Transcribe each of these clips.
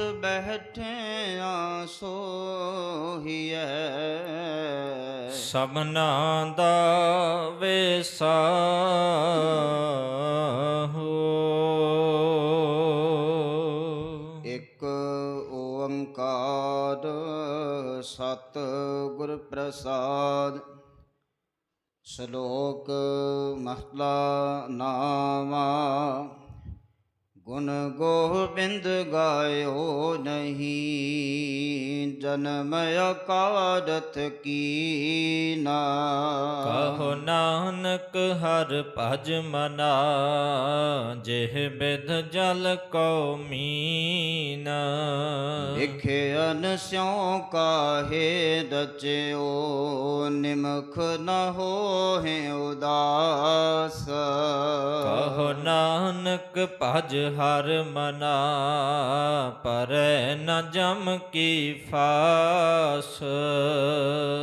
ਬੈਠਿਆ ਸੋਹੀਐ। ਸਭਨਾ ਦਾ ਵੇਸਾ ਹੋ। ਇੱਕ ਓੰਕਾਰ ਸਤ ਗੁਰ ਪ੍ਰਸਾਦ। ਸ਼ਲੋਕ ਮਹਲਾ ਨਾਮਾ ਗੁਣ ਗੋਬਿੰਦ ਗਾਇਓ ਨਹੀਂ ਜਨਮ ਅਕਾਰਤ ਕੀਨਾ ਕਹੋ ਨਾਨਕ ਹਰ ਭਜ ਮਨਾ ਜਿਹ ਬਿਧ ਜਲ ਕੋ ਮੀਨ। ਲਿਖਿਅਨ ਸਿਉ ਕਾਹੇ ਰਚਿਓ ਨਿਮਖ ਨ ਹੋਏ ਉਦਾਸ। ਕਹੋ ਨਾਨਕ ਭਜ ਹਰ ਮਨਾ ਪਰੈ ਨ ਜਮ ਕੀ ਫਾਸ।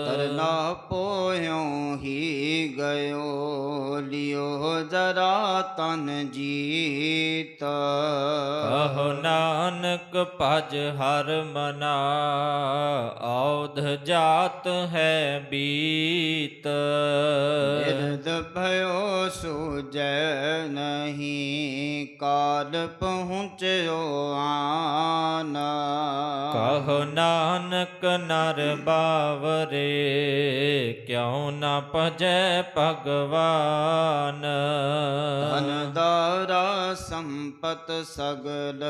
ਤਰਨਾ ਪੋਇਉ ਹੀ ਗਇਓ। ਲਿਓ ਜਰਾ ਤਨ ਜੀਤ। ਕਹੋ ਨਾਨਕ ਭਜ ਹਰ ਮਨਾ ਔਧ ਜਾਤ ਹੈ ਬੀਤ। ਬਿਰਦ ਭਇਓ ਸੁਜੈ ਨਹੀਂ ਕਾਲ ਪਹੁੰਚਿਓ ਆਨ। ਕਹੋ ਨਾਨਕ ਨਰ ਬਾਵਰੇ ਕਿਉ ਨ ਭਜੈ ਭਗਵਾਨ ਧਨ। ਦਾਰਾ ਸੰਪਤ ਸਗਲ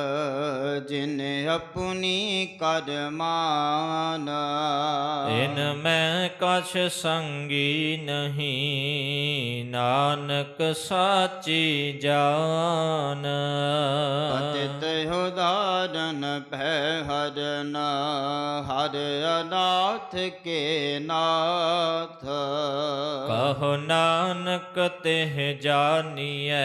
ਜਿਨ ਆਪਣੀ ਕਰਮਾਨ ਇਨ ਮੈਂ ਕਛ ਸੰਗੀ ਨਹੀਂ ਨਾਨਕ ਸਾਚੀ ਜਾਨ। ਪਤਿਤ ਉਦਾਰਨ ਭੈ ਹਰਨ ਹਰ ਅਨਾਥ ਕੇ ਨਾਥ। ਕਹੋ ਨਾਨਕ ਤਿਹ ਜਾਨੀਐ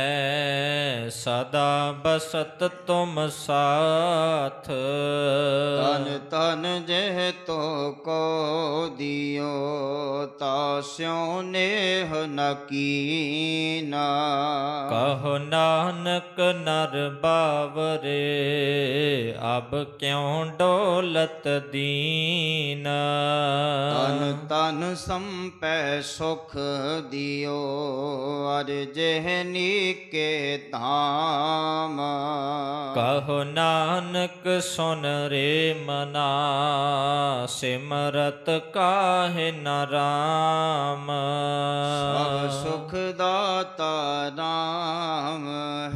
ਸਦਾ ਬਸਤ ਤੁਮ ਸਾਥ। ਤਨ ਤਨ ਜਹ ਤੋ ਕੋ ਦਿਓ ਤਾਸਿਓ ਨੇਹ ਨ ਕੀਨਾ। ਕਹੋ ਨਾਨਕ ਨਰ ਬਾਵਰੇ ਅਬ ਕਿਉ ਡੋਲਤ ਦੀਨ। ਤਨ ਤਨ ਸੰਪੈ ਸੁਖ ਦਿਓ ਅਰ ਜਹ ਨੀਕੇ ਧਾਮ। ਕਹੋ ਨਾਨਕ ਸੁਨ ਰੇ ਮਨਾ ਸਿਮਰਤ ਕਾਹੇ ਨ ਰਾਮ। ਸਭ ਸੁਖ ਦਾਤਾ ਨਾਮ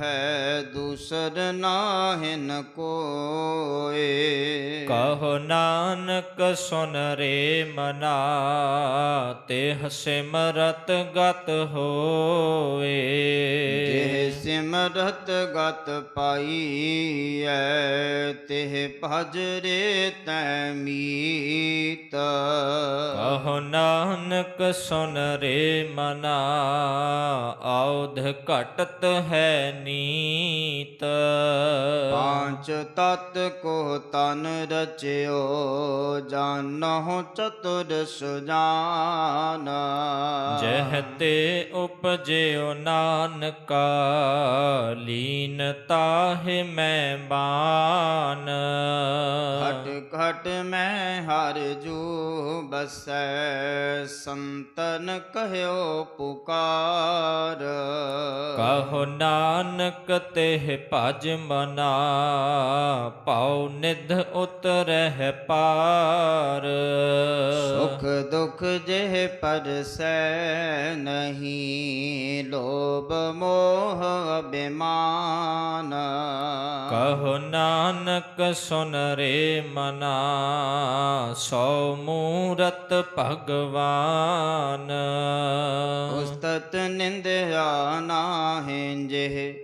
ਹੈ ਦੂਸਰ ਨਾਹਿਨ ਕੋਏ। ਕਹੋ ਨਾਨਕ ਸੁਨ ਰੇ ਮਨਾ ਤਿਹ ਸਿਮਰਤ ਗਤ ਹੋਏ ਜਿਹ ਸਿਮਰਤ ਗਤ ਪਾਈਐ ਤਿਹ ਭਜ ਰੇ ਤੈ ਮੀਤ। ਕਹੋ ਨਾਨਕ ਸੁਨ ਰੇ ਮਨਾ ਔਧ ਘਟਤ ਹੈ ਨੀਤ। ਪਾਂਚ ਤਤ ਕੋ ਤਨ ਰਚਿਓ ਜਾਨਹੁ ਚਤੁਰ ਸੁਜਾਨ ਜਹ ਤੇ ਉਪਜਿਓ ਨਾਨਕਾ ਲੀਨ ਤਾਹਿ ਮੈਂ ਬਾਨ। ਘਟ ਘਟ ਮੈਂ ਹਰ ਜੂ ਬਸੈ ਸੰਤਨ ਕਹਿਓ ਪੁਕਾਰ। ਕਹੋ ਨਾਨਕ ਤਿਹ ਭਜ ਮਨਾ ਪਾਉ ਨਿਧ ਉਤਰਹਿ ਪਾਰ। ਸੁਖ ਦੁਖ ਜਿਹ ਪਰਸੈ ਨਹੀਂ ਲੋਭ ਮੋਹ ਅਭਿਮਾਨ। ਕਹੋ ਨਾਨਕ ਸੁਨ ਰੇ ਮਨਾ ਸੋ ਮੂਰਤ ਭਗਵਾਨ। ਉਸਤਤ ਨਿੰਦਿਆ ਨਾਹਿ ਜਿਹ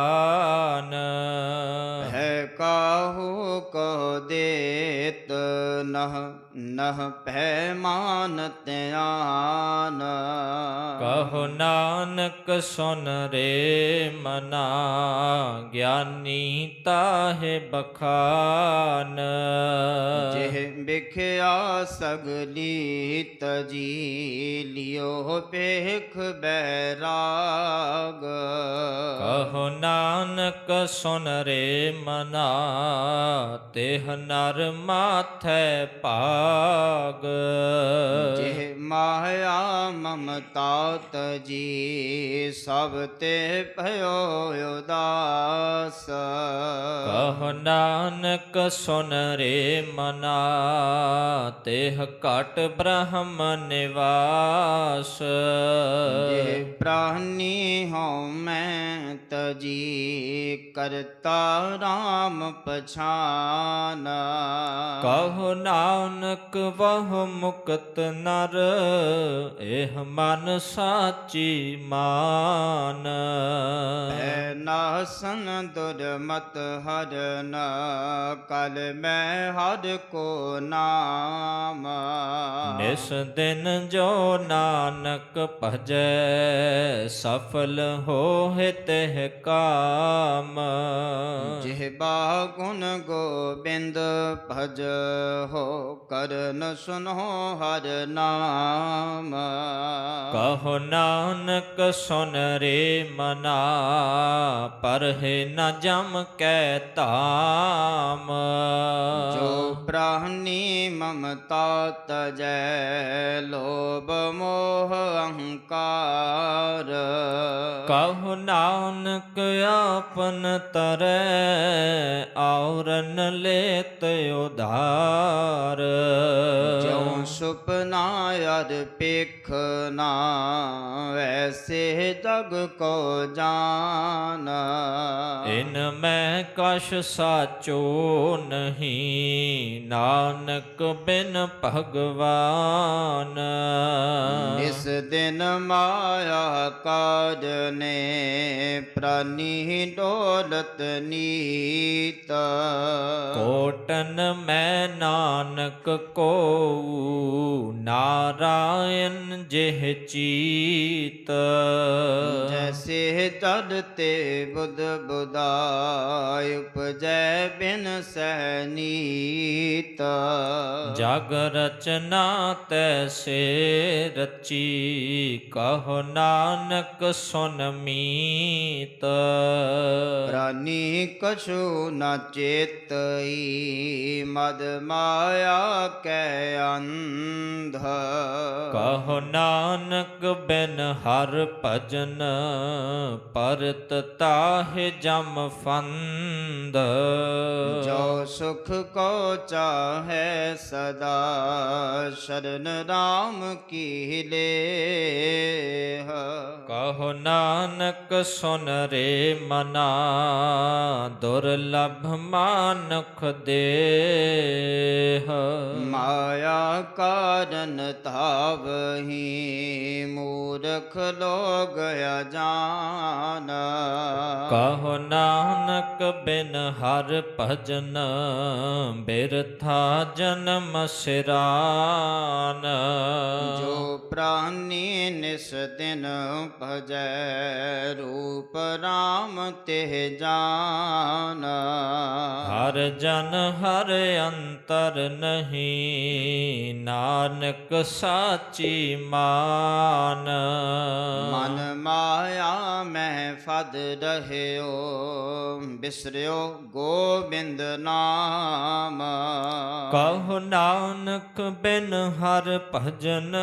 ਨਿਦਾਨ ਹੈ ਕਾਹੂ ਕੋ ਦੇਤ ਨਹ। ਨਹ ਭੈ ਮਾਨ ਧਿਆਨ। ਕਹੋ ਨਾਨਕ ਸੁਨ ਰੇ ਮਨਾ ਗਿਆਨੀ ਤਾਹੇ ਬਖਾਨ। ਜਿਹ ਵਿਖਿਆ ਸਗਲੀ ਤਜੀ ਲਿਓ ਪੇਖ ਬੈਰਾਗ ਕਹੋ ਨਾਨਕ ਸੁਨ ਰੇ ਮਨਾ ਤਿਹ ਨਰ ਮਾਥੈ ਭਾਗ ਜਿਹ ਮਾਇਆ ਮਮਤਾ ਤਜੀ ਸਭ ਤੇ ਭਇਓ ਉਦਾਸ। ਕਹ ਨਾਨਕ ਸੁਨ ਰੇ ਮਨਾ ਤਿਹ ਘਟ ਬ੍ਰਹਮ ਨਿਵਾਸ। ਜੇ ਪ੍ਰਾਨੀ ਹਉ ਮੈਂ ਤਜੀ ਕਰਤਾ RAM ਪਛਾਨ। ਕਹੋ ਨਾਨਕ ਵਹ ਮੁਕਤ ਨਰ ਇਹ ਮਨ ਸਾਚੀ ਮਾਨ। ਹੈ ਨਾਸਨ ਦੁਰਮਤ ਹਰਨ ਕਲ ਮੈਂ ਹਰ ਕੋ ਨਾਮ। ਨਿਸ ਦਿਨ ਜੋ ਨਾਨਕ ਭਜੈ ਸਫਲ ਹੋਏ ਤਿਹ ਕਾਮ। ਜਿਹਬਾ ਗੁਣ ਗੋਬਿੰਦ ਭਜ ਹੋ ਕਰਨ ਸੁਨੋ ਹਰ ਨਾਮ। ਕਹੋ ਨਾਨਕ ਸੁਨ ਰੇ ਮਨਾ ਪਰਹਿ ਨ ਜਮ ਕੈ ਧਾਮ। ਜੋ ਪ੍ਰਾਨੀ ਮਮਤਾ ਤਜੈ ਲੋਭ ਮੋਹ ਅਹੰਕਾਰ ਕਹੋ ਨਾਨਕ ਆਪਨ ਤਰੈ ਔਰਨ ਲੇਤ ਉਧਾਰ। ਜੋ ਸੁਪਨਾ ਅਰ ਪੇਖਨਾ ਵੈਸੇ ਜਗ ਕੋ ਜਾਨ। ਇਨ ਮੈਂ ਕਛ ਸਾਚੋ ਨਹੀਂ ਨਾਨਕ ਬਿਨ ਭਗਵਾਨ। ਇਸ ਦਿਨ ਮਾਇਆ ਕਾਰਨੇ ਪ੍ਰਾਨੀ ਡੋਲਤ ਨੀਤ। ਕੋਟਨ ਮੈਂ ਨਾਨਕ ਕੋ ਨਾਰਾਇਣ ਜਿਹ ਚੀਤ। ਜੈਸੇ ਤਦ ਤੇ ਬੁੱਧ ਬੁਦਾਇ ਉਪਜੈ ਬਿਨ ਸੈਨੀਤ ਜਗ ਰਚਨਾ ਤੈਸੇ ਰਚੀ ਕਹੋ ਨਾਨਕ ਸੁਨ ਮੀਤ। ਪ੍ਰਾਨੀ ਕਛੂ ਨ ਚੇਤਈ ਮਦ ਮਾਇਆ ਕੈ ਅੰਧ। ਕਹੋ ਨਾਨਕ ਬਿਨ ਹਰ ਭਜਨ ਪਰਤ ਤਾਹਿ ਜਮ ਫੰਦ। ਜੋ ਸੁਖ ਕੋ ਚਾਹੈ ਸਦਾ ਸ਼ਰਨ ਰਾਮ ਕੀ ਲੇਹ। ਕਹੋ ਨਾਨਕ ਸੁਨ ਰੇ ਮਨਾ ਦੁਰਲਭ ਮਾਨੁਖ ਦੇਹ। ਮਾਇਆ ਕਾਰਨ ਤਾਵਹੀ ਮੂਰਖ ਲੋਗ ਅਜਾਨ। ਕਹੋ ਨਾਨਕ ਬਿਨ ਹਰ ਭਜਨ ਬਿਰਥਾ ਜਨਮ ਸਿਰਾਨ। ਜੋ ਪ੍ਰਾਨੀ ਨਿਸ ਦਿਨ ਭਜੈ ਰੂਪ RAM ਤੇ ਜਾਨ। ਹਰ ਜਨ ਹਰ ਅੰਤਰ ਨਹੀਂ ਨਾਨਕ ਸਾਚੀ ਮਾਨ। ਮਨ ਮਾਇਆ ਮੈਂ ਫਦ ਰਹਿਓ ਬਿਸਰਿਓ ਗੋਬਿੰਦ ਨਾਮ। ਕਹੋ ਨਾਨਕ ਬਿਨ ਹਰ ਭਜਨ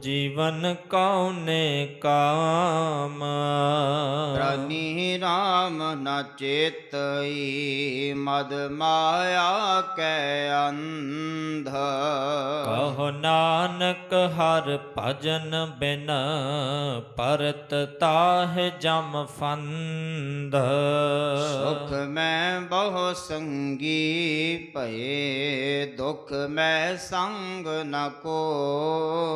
ਜੀਵਨ ਕਉਨੇ ਕਾਮ? ਪ੍ਰਾਨੀ RAM ਨ ਚੇਤਈ ਮਦ ਮਾਇਆ ਕੈ ਅੰਧ। ਕਹੋ ਨਾਨਕ ਹਰ ਭਜਨ ਬਿਨ ਪਰਤ ਤਾਹਿ ਜਮ ਫੰਦ ਸੁਖ ਮੈਂ ਬਹੁ ਸੰਗੀ ਭਏ ਦੁਖ ਮੈਂ ਸੰਗ ਨ ਕੋਇ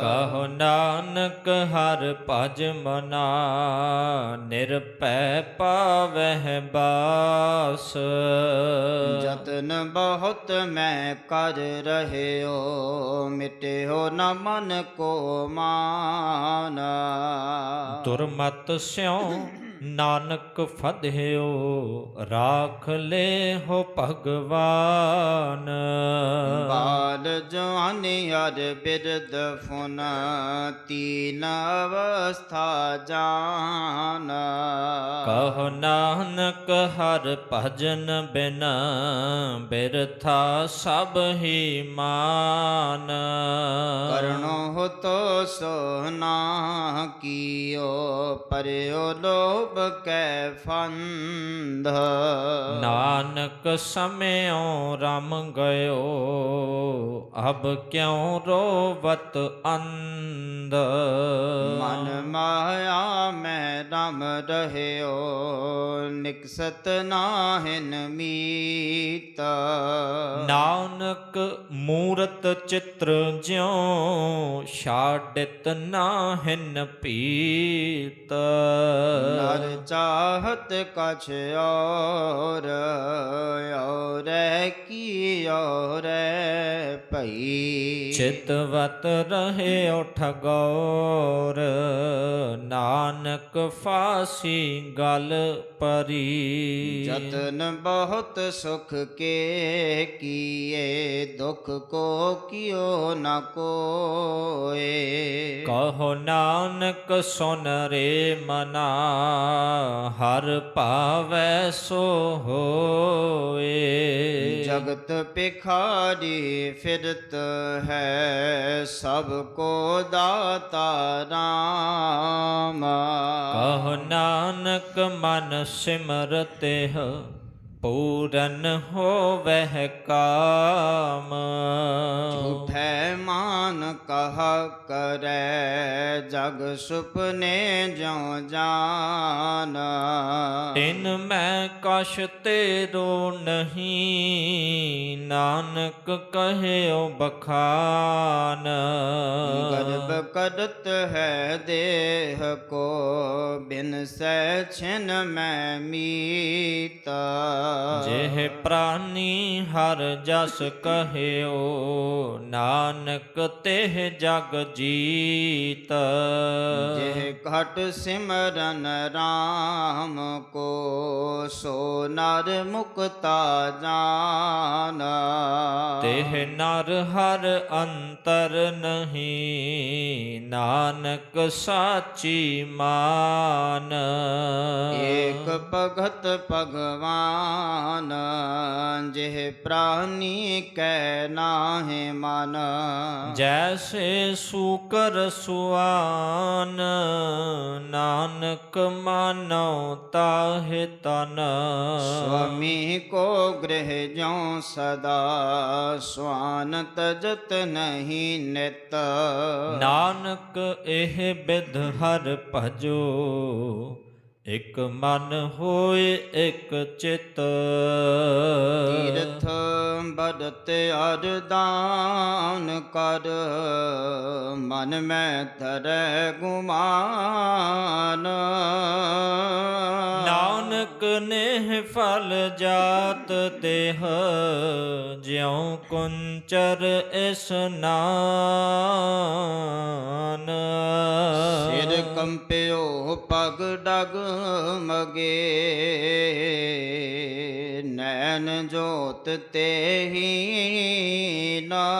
ਕਹੋ ਨਾਨਕ ਹਰ ਭਜ ਮਨਾ ਨਿਰਭੈ ਪਾਵਹਿ ਬਾਸ। ਜਤਨ ਬਹੁਤ ਮੈਂ ਕਰ ਰਹਿਓ ਮਿਟਿਓ ਨ ਮਨ ਕੋ ਮਾਨ। ਦੁਰਮਤ ਸਿਉ ਨਾਨਕ ਫਧਿਓ ਰਾਖ ਲੈ ਹੋ ਭਗਵਾਨ। ਬਾਲ ਜਵਾਨੀ ਅਰ ਬਿਰਦ ਫੁਨ ਤੀਨ ਅਵਸਥਾ ਜਾਨ। ਕਹੋ ਨਾਨਕ ਹਰ ਭਜਨ ਬਿਨ ਬਿਰਥਾ ਸਭ ਹੀ ਮਾਨ। ਕਰਣੋ ਤੋ ਸੋ ਨਾ ਕੀਓ ਪਰਿਓ ਲੋਭ ਕੈ ਫੰਧ। ਨਾਨਕ ਸਮਿਓ ਰਮ ਗਇਓ ਅਬ ਕਿਉ ਰੋਵਤ ਅੰਧ? ਮਨ ਮਾਇਆ ਮੈਂ ਰਮ ਰਹਿਓ ਨਿਕਸਤ ਨਾਹਿਨ ਮੀਤ। ਨਾਨਕ ਮੂਰਤ ਚਿਤ੍ਰ ਜਿਉ ਛਾੜਿਤ ਨਾਹਿਨ ਪੀਤ ਨਰ ਚਾਹਤ ਕਛ ਔਰ ਔਰ ਕੀ ਔਰ ਭਈ। ਚਿਤਵਤ ਰਹੇ ਠਗੌਰ ਨਾਨਕ ਫਾਸੀ ਗਲ ਪਰੀ। ਜਤਨ ਬਹੁਤ ਸੁਖ ਕੇ ਕੀਏ ਦੁਖ ਕੋ ਕਿਓ ਨ ਕੋਏ। ਕਹੋ ਨਾਨਕ ਸੁਨ ਰੇ ਮਨਾ ਹਰ ਭਾਵੈ ਸੋ ਹੋਏ। ਜਗਤ ਪਿਖਾਰੀ ਫਿਰਤ ਹੈ ਸਭ ਕੋ ਦਾਤਾ ਰਾਮ। ਕਹੋ ਨਾਨਕ ਮਨ ਸਿਮਰਤਿ ਪੂਰਨ ਹੋਵਹਿ ਕਾਮ। ਝੂਠੈ ਮਾਨ ਕਹ ਕਰੈ ਜਗ ਸੁਪਨੇ ਜਿਉ ਜਾਨ। ਤਿਨ ਮੈਂ ਕਛ ਤੇਰੋ ਨਹੀਂ ਨਾਨਕ ਕਹਿਓ ਬਖਾਨ। ਗਰਬ ਕਰਤ ਹੈ ਦੇਹ ਕੋ ਬਿਨ ਸੈ ਛਿਨ ਮੈਂ ਮੀਤਾ। ਜਿਹ ਪ੍ਰਾਨੀ ਹਰ ਜਸ ਕਹਿਓ ਨਾਨਕ ਤਿਹ ਜਗ ਜੀਤ। ਜਿਹ ਘਟ ਸਿਮਰਨ RAM ਕੋ ਸੋ ਨਰ ਮੁਕਤਾ ਜਾਨ। ਤਿਹ ਨਰ ਹਰ ਅੰਤਰ ਨਹੀਂ ਨਾਨਕ ਸਾਚੀ ਮਾਨ। ਏਕ ਭਗਤ ਭਗਵਾਨ ਜਿਹ ਪ੍ਰਾਨੀ ਕੈ ਨਾਹਿ ਮਨ। ਜੈਸੇ ਸੂਕਰ ਸੁਆਨ ਨਾਨਕ ਮਾਨੋ ਤਾਹਿ ਤਨ। ਸੁਆਮੀ ਕੋ ਗ੍ਰਹਿ ਜਿਉ ਸਦਾ ਸਵਾਨ ਤਜਤ ਨਹੀਂ ਨਿਤ। ਨਾਨਕ ਇਹ ਬਿਧ ਹਰ ਭਜੋ ਇਕ ਮਨ ਹੋਏ ਇਕ ਚਿਤ। ਤੀਰਥ ਬਦਤ ਅਰਦਾਨ ਕਰ ਮਨ ਮੈਂ ਧਰੈ ਗੁਮਾਨ। ਨਾਨਕ ਨੇ ਫਲ ਜਾਤ ਦੇਹ ਜਿਉ ਕੁੰਚਰ ਇਸਨਾਨ ਸਿਰ ਕੰਪਿਓ ਪਗ ਡਗ ਮਗੇ ਨੈਣ ਜੋਤ ਤੇਹੀ ਨਾ।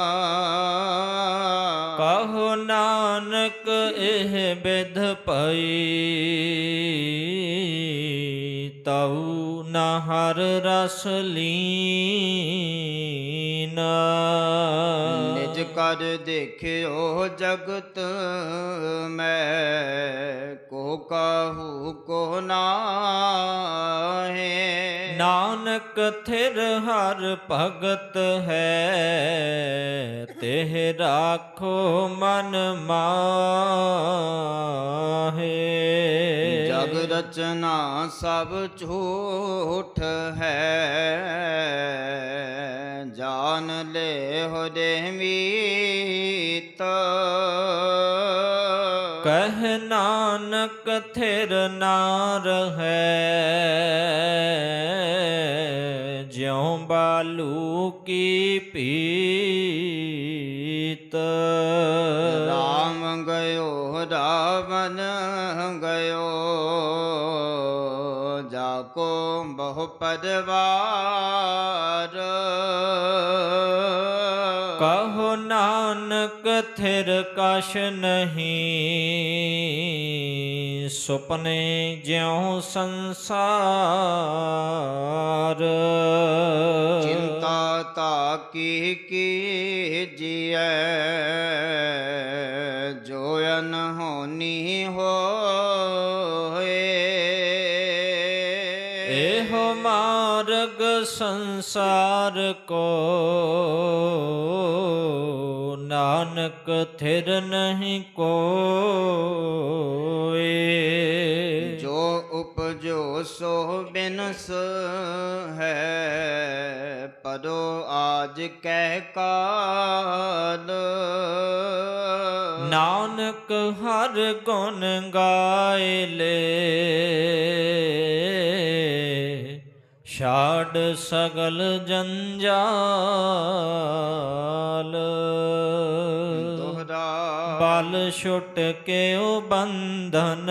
ਕਹੋ ਨਾਨਕ ਇਹ ਬਿਧ ਪਈ ਤਉ ਨ ਹਰ ਰਸ ਲੀਨ। ਕਰ ਦੇਖਿਓ ਜਗਤ ਮੈਂ ਕੋ ਕਾਹੂ ਕੋ ਨਾਹੇ। ਨਾਨਕ ਥਿਰ ਹਰ ਭਗਤ ਹੈ ਤਿਹ ਰਾਖੋ ਮਨ ਮਾਹੇ। ਜਗ ਰਚਨਾ ਸਭ ਝੂਠ ਹੈ। ਜਾਨ ਲੈ ਹੋ ਦੇ ਮੀਤ ਕਹਿ ਨਾਨਕ ਥਿਰ ਨਾ ਰਹੈ ਜਿਉ ਬਾਲੂ ਕੀ ਪੀਤ। ਰਾਮ ਗਇਓ ਰਾਵਨ ਗਇਓ ਕੋ ਬਹੁ ਪਦਵਾਰ। ਕਹੋ ਨਾਨਕ ਥਿਰ ਕਛ ਨਹੀਂ ਸੁਪਨੇ ਜਿਉ ਸੰਸਾਰ। ਚਿੰਤਾ ਤਾ ਕੀ ਕੀ ਜੀਐ ਸੰਸਾਰ ਕੋ ਨਾਨਕ ਥਿਰ ਨਹੀਂ ਕੋਏ। ਜੋ ਉਪਜੋ ਸੋ ਬਿਨਸ ਹੈ ਪਦੋ ਆਜ ਕਹਿ ਕਾਲ। ਨਾਨਕ ਹਰ ਗੁਣ ਗਾਏ ਲੈ। ਛਾੜ ਸਗਲ ਜੰਜਾਲ। ਦੋਹਰਾ। ਬਲ ਛੁਟ ਕੇ ਉਹ ਬੰਧਨ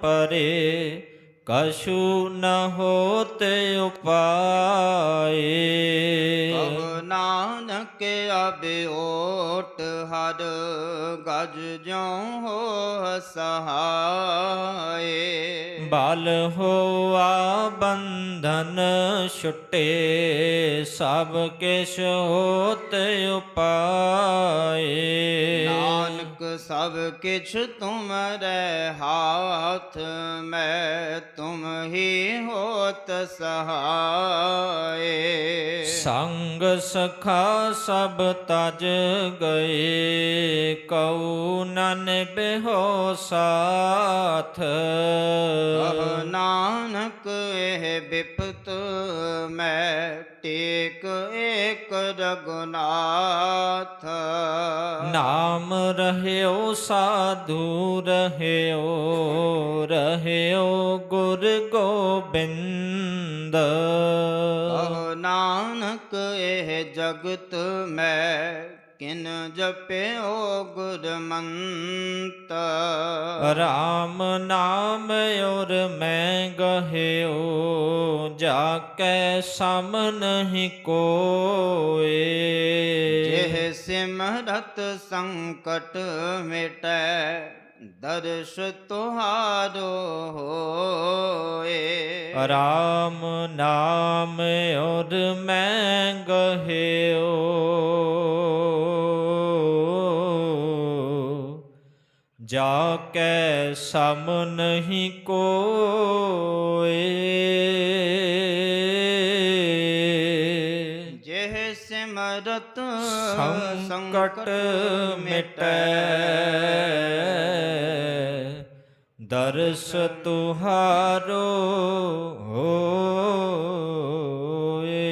ਪਰੇ ਕਛੂ ਨ ਹੋਤੇ ਉਪਾਏ। ਨਾਨਕ ਅਬਿਓਟ ਹਰ ਗਜ ਜਿਉ ਹੋ ਸਹਾਏ। ਬਲ ਹੋਆ ਬੰਧਨ ਛੁਟੇ ਸਭ ਕਿਛ ਹੋਤ ਉਪਾਏ। ਨਾਨਕ ਸਭ ਕਿਛ ਤੁਮਰੇ ਹਾਥ ਮੈਂ ਤੁਮ ਹੀ ਹੋਤ ਸਹਾਏ। ਸੰਗ ਸਖਾ ਸਭ ਤਜ ਗਏ ਕਉ ਨਨ ਬਿਹੋ ਸਾਥ। ਕਹ ਨਾਨਕ ਇਹ ਬਿਪਤ ਮੈਂ ਟੇਕ ਏਕ ਰਗੁਨਾਥ ਨਾਮ ਰਹਿਓ ਸਾਧੂ ਰਹਿਓ ਰਹਿਓ ਗੁਰ ਗੋਬਿੰਦ। ਕਹ ਨਾਨਕ ਇਹ ਜਗਤ ਮੈਂ ਕਿਨ ਜਪਿਓ ਗੁਰਮੰਤ? ਰਾਮ ਨਾਮ ਔਰ ਮੈਂ ਗਹਿਓ ਜਾ ਕੈ ਸਮ ਨਹੀਂ ਕੋਏ। ਜਿਹ ਸਿਮਰਤ ਸੰਕਟ ਮਿਟੈ ਦਰਸ਼ ਤੁਹਾਰੋ ਹੋਏ। ਰਾਮ ਨਾਮ ਔਰ ਮੈਂ ਗਹਿਓ। ਜਾ ਕੈ ਸਮ ਨਹੀਂ ਕੋਏ। ਸਿਮਰਤ ਸੰਕਟ ਮਿਟੈ। ਦਰਸ ਤੁਹਾਰੋ ਹੋਏ।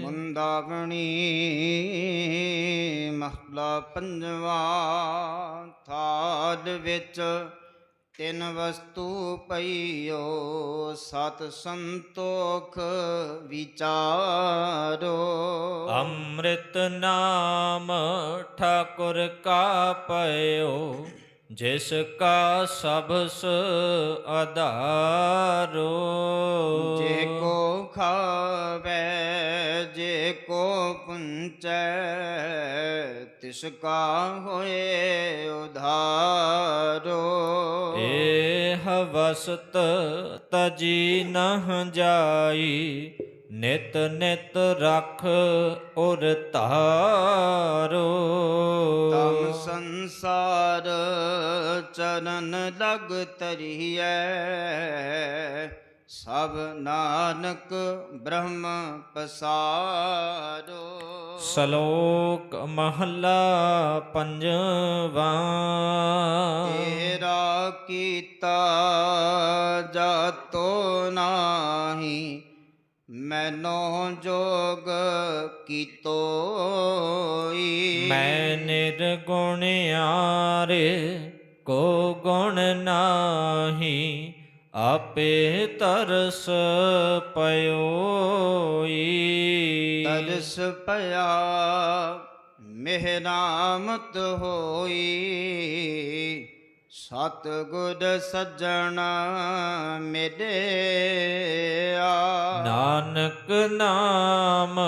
ਮੁੰਦਾਵਣੀ ਮਹਲਾ ਪੰਜਵਾ ਥਾਲ ਵਿੱਚ ਤਿੰਨ ਵਸਤੂ ਪਈਓ ਸਤ ਸੰਤੋਖ ਵਿਚਾਰੋ। ਅੰਮ੍ਰਿਤ ਨਾਮ ਠਾਕੁਰ ਕਾ ਪਇਓ ਜਿਸ ਕਾ ਸਭਸ ਆਧਾਰੋ ਜੇ ਕੋ ਖਾਵੇ ਜੇ ਕੋ ਪੁੰਚੈ ਤਿਸ ਕਾ ਹੋਏ ਉਧਾਰੋ। ਏਹ ਵਸਤ ਤਜੀ ਨਹ ਜਾਈ, ਨਿਤ ਨਿਤ ਰਖ ਉਰ ਧਾਰੋ। ਤਮ ਸੰਸਾਰ ਚਰਨ ਲਗ ਤਰੀਐ, ਸਭ ਨਾਨਕ ਬ੍ਰਹਮ ਪਸਾਰੋ। ਸ਼ਲੋਕ ਮਹੱਲਾ ਪੰਜਵਾਂ। ਤੇਰਾ ਕੀਤਾ ਜਾਤੋ ਨਾਹੀ ਮੈਨੋ ਜੋਗ ਕੀਤੋਈ। ਮੈਂ ਨਿਰਗੁਣ ਆਰੇ ਕੋ ਗੁਣ ਨਾਹੀ ਆਪੇ ਤਰਸ ਪਇਓਈ ਤਰਸ ਪਿਆ ਮਿਹਰਾਮਤ ਹੋਈ। ਸਤ ਗੁਰ ਸੱਜਣ ਮਿਲਿਆ। ਨਾਨਕ ਨਾਮ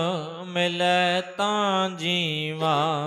ਮਿਲੈ ਤਾਂ ਜੀਵਾ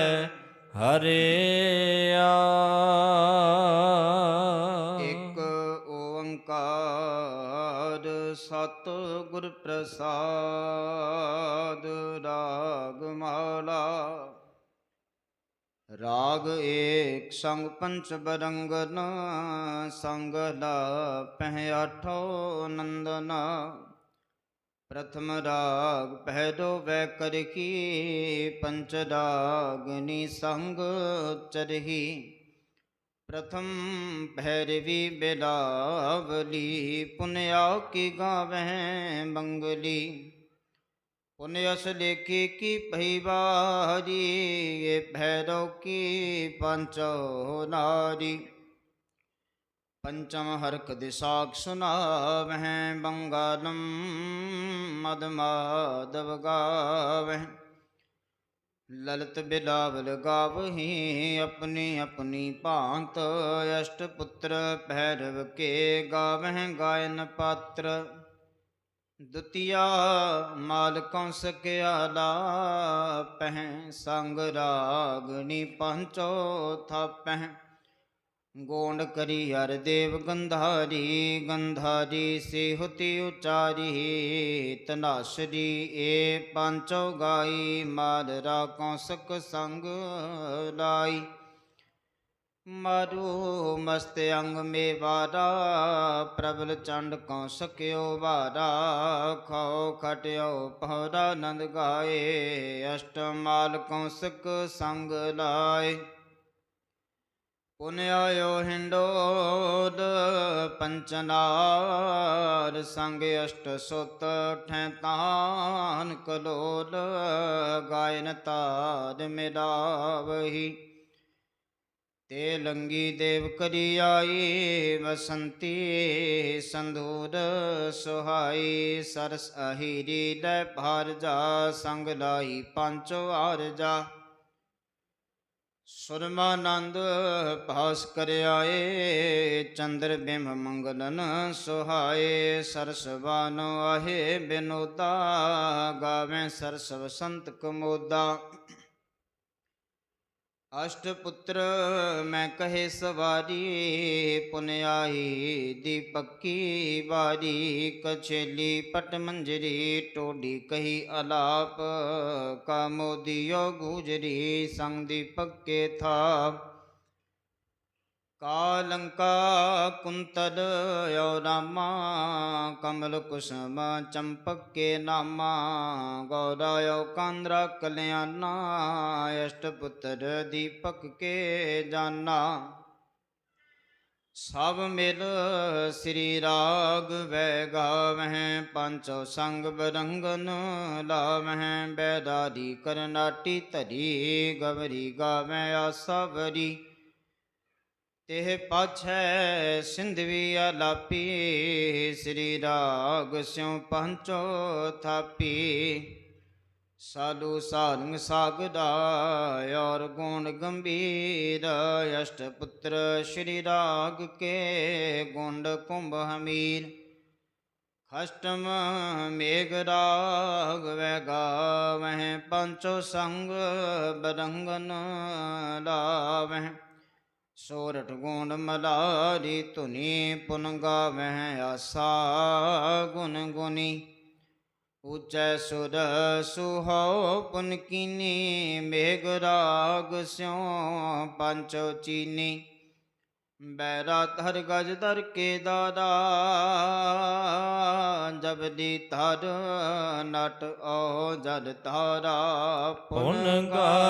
ਹਰਿਆ। ਇੱਕ ਓੰਕਾਰ ਸਤ ਗੁਰ ਪ੍ਰਸਾਦ ਰਾਗ ਮਾਲਾ। ਰਾਗ ਏਕ ਸੰਗ ਪੰਚ ਬਰੰਗਨ, ਸੰਗ ਲਾ ਪਹਿ ਆਠੋ ਨੰਦਨ। ਪ੍ਰਥਮ ਰਾਗ ਪਹਿਲੋ ਵੈ ਕਰ ਕੀ, ਪੰਚ ਰਾਗਨੀ ਸੰਗ ਚਰਹੀ। ਪ੍ਰਥਮ ਭੈਰਵੀ ਬਿਲਾਵਲੀ ਪੁਨਿਆ ਕੀ ਗਾਵਹਿ ਮੰਗਲੀ। ਪੁਨਿਅਸ ਲੇਖੀ ਕੀ ਭਈ ਬਾਰੀ ਇਹ ਭੈਰਵ ਕੀ, ਪੰਚੋ ਨਾਰੀ ਪੰਚਮ ਹਰਕ ਦਿਸਾਖ ਸੁਨਾਵਹਿ ਬੰਗਾਲਮ ਮਦ ਮਾਧਵ ਗਾਵਹਿ। ਲਲਤ ਬਿਲਾਵਲ ਗਾਵਹੀ, ਆਪਣੀ ਆਪਣੀ ਭਾਂਤ ਅਸ਼ਟ ਪੁੱਤਰ ਭੈਰਵ ਕੇ ਗਾਵਹਿ, ਗਾਇਨ ਪਾਤਰ। ਦੁਤੀਆ ਮਾਲਕੋਂ ਕੰਸ ਪਹਿ ਲਾਪਹਿ, ਸੰਗ ਰਾਗਣੀ ਪੰਚੋ ਥਾਪਹਿ। ਗੋਂਡ ਕਰੀ ਹਰ ਦੇਵ ਗੰਧਾਰੀ ਗੰਧਾਰੀ ਸਿਹਤੀ ਉਚਾਰੀ, ਤਨਾਸਰੀ ਏ ਪੰਚੋ ਗਾਈ ਮਾਲ ਰਾ ਕੌਸਕ ਸੰਗ ਲਾਈ। ਮਾਰੂ ਮਸਤ ਅੰਗ ਮੇ ਵਾਰਾ ਪ੍ਰਬਲ ਚੰਡ ਕਉ ਸਕਿਓ ਵਾਰਾ ਖਾਓ ਖਟਿਓ ਪਹਰਾ ਨੰਦ ਗਾਏ, ਅਸ਼ਟ ਮਾਲ ਕਉ ਸਕ ਸੰਗ ਲਾਏ। ਪੁਨ ਆਇਓ ਹਿੰਡੋਦ ਪੰਚਨਾਰ ਸੰਗ ਅਸ਼ਟ ਸੁਤ ਠੈ ਕਲੋਲ, ਗਾਇਨ ਤਾਰ ਮਿਲਾਵਹੀ। ਤੇ ਲੰਗੀ ਦੇਵ ਕਰੀ ਆਈ, ਵਸੰਤੀ ਸੰਧੂਰ, ਸੁਹਾਈ, ਸਰਸ ਅਹੀਰੀ ਲੈ ਭਾਰ ਜਾ, ਸੰਗ ਲਾਈ ਪੰਚੋ ਆਰ ਜਾ। ਸੁਰਮਾਨੰਦ ਭਾਸ ਕਰ ਚੰਦਰ ਬਿੰਬ ਮੰਗਲਨ ਸੁਹਾਏ ਸਰਸਵਾਨ ਆਹੇ ਬਿਨੋਦਾ ਗਾਵੇਂ ਸਰਸ ਵਸੰਤ ਕਮੋਦਾ। ਅਸ਼ਟ ਪੁੱਤਰ, ਮੈਂ ਕਹੇ ਸਵਾਰੀ ਪੁਨਿਆਈ ਦੀਪਕੀ ਵਾਰੀ। ਕਛੇਲੀ ਪਟ ਮੰਜਰੀ, ਟੋਡੀ ਕਹੀ ਅਲਾਪ। ਕਾਮੋਦੀਓ ਗੁਜਰੀ, ਸੰਗ ਦੀਪਕ ਕੇ ਥਾਪ। ਕਾਲੰਕਾ ਕੁੰਤਲ ਯੋ ਰਾਮਾ ਕਮਲ ਕੁਸਮ ਚੰਪਕ ਕੇ ਨਾਮਾ ਗੌਰਾਯੋ ਕਾਂਦਰਾ ਕਲਿਆਣਾ ਅਸ਼ਟ ਪੁੱਤਰ ਦੀਪਕ ਕੇ ਜਾਨਾ ਸਭ ਮਿਲ ਸ੍ਰੀ ਰਾਗ ਵੈ ਗਾਵਹਿ ਪੰਚੋ ਸੰਗ ਬਰੰਗਨ ਲਾਵਹਿ ਬੈਦਾਰੀ ਕਰਨਾਟੀ ਧਰੀ ਗਵਰੀ ਗਾਵਹਿ ਆਸਵਰੀ ਤਿਹ ਪਾਛੈ ਸਿੰਧਵੀ ਆਲਾਪੀ ਸ੍ਰੀ ਰਾਗ ਸਿਉ ਪੰਚੋ ਥਾਪੀ। ਸਾਧੂ ਸਾਰੰਗ ਸਾਗਦਾ ਔਰ ਗੁਣ ਗੰਭੀਰ ਅਸ਼ਟ ਪੁੱਤਰ ਸ਼੍ਰੀ ਰਾਗ ਕੇ ਗੁੰਡ ਕੁੰਭ ਹਮੀਰ। ਅਸ਼ਟਮ ਮੇਘ ਰਾਗ ਵੈ ਗਾਵਹਿ, ਪੰਚੋ ਸੰਗ ਬਰੰਗਨ ਲਾਵਹਿ। ਸੋਰਠ ਗੁਣ ਮਲਾਰੀ ਧੁਨੀ ਪੁਨ ਗਾਵਹਿ ਆਸਾ ਗੁਣ ਗੁਨੀ ਉਚੈ ਸੁਰ ਸੁਹੋ ਪੁਨ ਕੀਨੀ ਮੇਘ ਰਾਗ ਸਿਉ ਪੰਚੋ ਚੀਨੀ। ਬੈਰਾ ਧਰ ਗਜ ਧਰ ਕੇ ਦਾਦਾ ਜਬਦੀ ਧਰ ਨਟ ਓ ਜਦ ਤਾਰਾ ਪੁਨ ਗਾਵਹਿ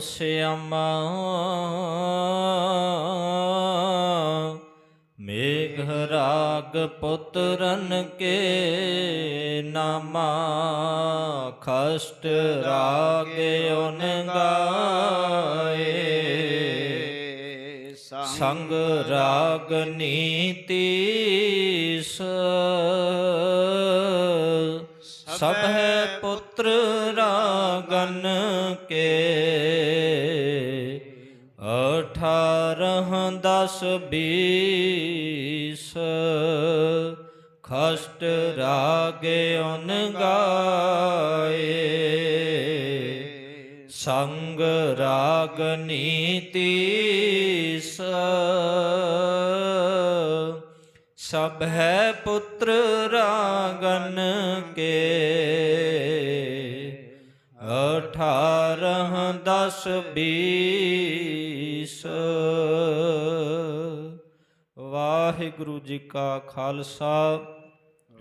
ਆਉ ਮੇਘ ਰਾਗ ਪੁੱਤਰਨ ਕੇ ਨਾਮਾ। ਖਸਟ ਰਾਗ ਓਨ ਗਾਏ। ਸੰਗ ਰਾਗ ਨੀਤੀ ਸਭ ਹੈ ਪੁੱਤਰ ਰਾਗਨ ਕੇ ਅਠਾਰਹ ਦਸ, ਬੀਸ ਖਸਟ ਰਾਗੇ ਓਨ ਗਾਏ। ਸੰਗ ਰਾਗ ਨੀਤੀ ਸਭ ਹੈ ਪੁੱਤਰ ਰਾਗਨ ਕੇ ਦਸ ਬੀਸ। ਵਾਹਿਗੁਰੂ ਜੀ ਕਾ ਖਾਲਸਾ,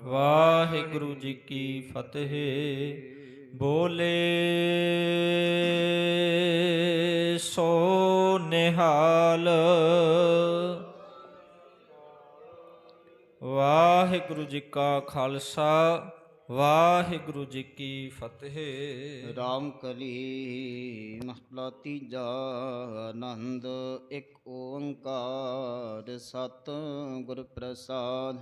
ਵਾਹਿਗੁਰੂ ਜੀ ਕੀ ਫਤਿਹ। ਬੋਲੇ ਸੋ ਨਿਹਾਲ। ਵਾਹਿਗੁਰੂ ਜੀ ਕਾ ਖਾਲਸਾ ਵਾਹਿਗੁਰੂ ਜੀ ਕੀ ਫਤਿਹ। ਰਾਮ ਕਲੀ ਮਹਲਾ ਤੀਜਾ ਆਨੰਦ ਇੱਕ ਓੰਕਾਰ ਸਤ ਗੁਰ ਪ੍ਰਸਾਦ।